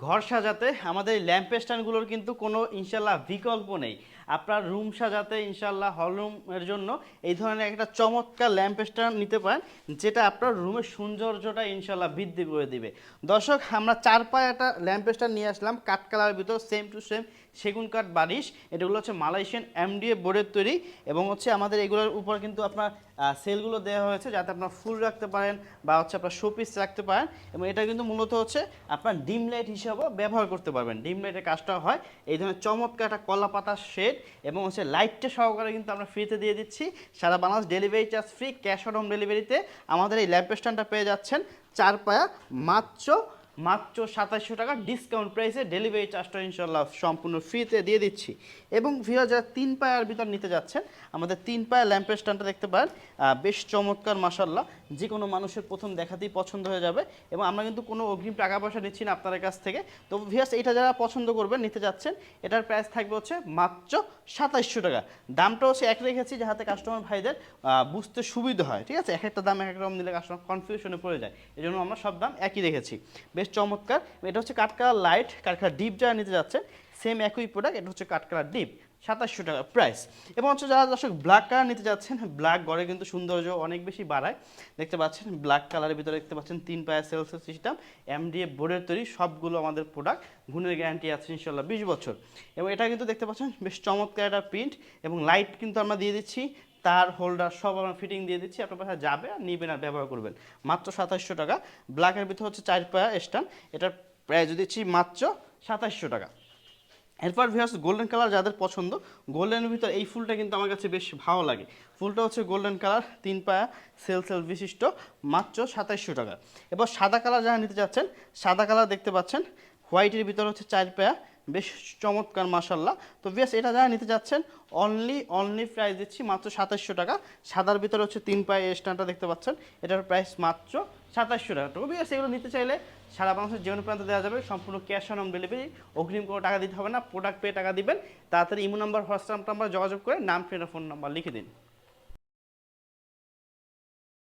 ঘর সাজাতে আমাদের ল্যাম্প স্ট্যান্ডগুলোর কিন্তু কোনো, ইনশাল্লাহ, বিকল্প নেই। আপনার রুম সাজাতে, ইনশাল্লাহ হলরুমের জন্য এই ধরনের একটা চমৎকার ল্যাম্প স্ট্যান্ড নিতে পারেন, যেটা আপনার রুমের সৌন্দর্যটা, ইনশাল্লাহ, বৃদ্ধি করে দিবে। দর্শক, আমরা চার পায়ে একটা ল্যাম্প স্ট্যান্ড নিয়ে আসলাম, কাঠ কালারের ভিতর সেম টু সেম সেগুন কাঠ বারিশ এটাগুলো হচ্ছে মালয়েশিয়ান এমডিএ বোর্ডের তৈরি এবং হচ্ছে আমাদের এগুলোর উপর কিন্তু আপনার সেলগুলো দেওয়া হয়েছে যাতে আপনার ফুল রাখতে পারেন বা হচ্ছে আপনার শোপিস রাখতে পারেন এবং এটা কিন্তু মূলত হচ্ছে আপনার ডিম লাইট হিসাবেও ব্যবহার করতে পারবেন। ডিম লাইটের কাজটা হয়। এই ধরনের চমৎকার একটা কলা পাতার শেড এবং হচ্ছে লাইটটা সহকারে কিন্তু আমরা ফ্রিতে দিয়ে দিচ্ছি। সারা Bangladesh delivery charge free, cash on home ডেলিভারিতে আমাদের এই ল্যাম্প স্ট্যান্ডটা পেয়ে যাচ্ছেন চার পায়া মাত্র মাত্র সাতাশশো টাকা ডিসকাউন্ট প্রাইসে ডেলিভারি চার্জটা ইনশাল্লাহ সম্পূর্ণ ফ্রিতে দিয়ে দিচ্ছি। এবং ভিও যারা তিন পায়ার ভিতর নিতে যাচ্ছেন, আমাদের তিন পায়া ল্যাম্পের স্ট্যান্ডটা দেখতে পারেন। বেশ চমৎকার মাসাল্লাহ যে কোনো মানুষের প্রথম দেখাতেই পছন্দ হয়ে যাবে। এবং আমরা কিন্তু কোনো অগ্রিম টাকা পয়সা নিচ্ছি না আপনাদের কাছ থেকে। তো ভিয়াস এটা যারা পছন্দ করবেন, নিতে যাচ্ছেন, এটার প্রাইস থাকবে হচ্ছে মাত্র সাতাশশো টাকা। দামটা হচ্ছে এক রেখেছি যাতে কাস্টমার ভাইদের বুঝতে সুবিধা হয়। ঠিক আছে? এক একটা দাম এক এক রকম দিলে কাস্টমার কনফিউশনে পড়ে যায়। এই জন্য আমরা সব দাম একই রেখেছি। বেশ চমৎকার। এটা হচ্ছে কাঠকালার লাইট কাঠকালার ডিপ যারা নিতে যাচ্ছেন সেম একই প্রোডাক্ট এটা হচ্ছে কাঠকালার ডিপ সাতাশশো টাকা প্রাইস এবং হচ্ছে যারা দর্শক ব্ল্যাক কালার নিতে যাচ্ছেন ব্ল্যাক গড়ে কিন্তু সৌন্দর্য অনেক বেশি বাড়ায়। দেখতে পাচ্ছেন ব্ল্যাক কালারের ভিতরে দেখতে পাচ্ছেন তিন পায়া সেলস সিস্টেম এমডিএফ বোর্ডের তৈরি সবগুলো আমাদের প্রোডাক্ট গুণের গ্যারান্টি আছে ইনশাল্লাহ বিশ বছর। এবং এটা কিন্তু দেখতে পাচ্ছেন বেশ চমৎকার একটা প্রিন্ট এবং লাইট কিন্তু আমরা দিয়ে দিচ্ছি তার হোল্ডার সব আমরা ফিটিং দিয়ে দিচ্ছি, আপনার পাশে যাবে আর নেবেন আর ব্যবহার করবেন। মাত্র সাতাশশো টাকা। ব্ল্যাকের ভিতরে হচ্ছে চার পায়া স্ট্যান্ড এটার প্রাইস দিচ্ছি মাত্র সাতাশশো টাকা। এরপর ভিউয়ার্স গোল্ডেন কালার যাদের পছন্দ গোল্ডেনের ভিতর এই ফুলটা কিন্তু আমার কাছে বেশ ভালো লাগে। ফুলটা হচ্ছে গোল্ডেন কালার তিন পায়া সেল সেল বিশিষ্ট, মাত্র সাতাইশশো টাকা। এবার সাদা কালার যারা নিতে চাচ্ছেন, সাদা কালার দেখতে পাচ্ছেন হোয়াইটের ভিতর হচ্ছে চার পায়া বেশ চমৎকার মাসাল্লাহ তো বেশ এটা যারা নিতে যাচ্ছেন অনলি অনলি প্রাইস দিচ্ছি মাত্র সাতাশশো টাকা। সাদার ভিতরে হচ্ছে তিন পায়ে স্ট্যান্ডটা দেখতে পাচ্ছেন। এটার প্রাইস মাত্র সাতাশশো টাকা। তো বেশ এগুলো নিতে চাইলে সারা বাংলাদেশের কোনো প্রান্তে দেওয়া যাবে। সম্পূর্ণ ক্যাশ অন হোম ডেলিভারি অগ্রিম কোনো টাকা দিতে হবে না। প্রোডাক্ট পেয়ে টাকা দিবেন। তাড়াতাড়ি ইমো নাম্বার, হোয়াটসঅ্যাপ নাম্বার যোগাযোগ করে নাম, ফোন নাম্বার লিখে দিন।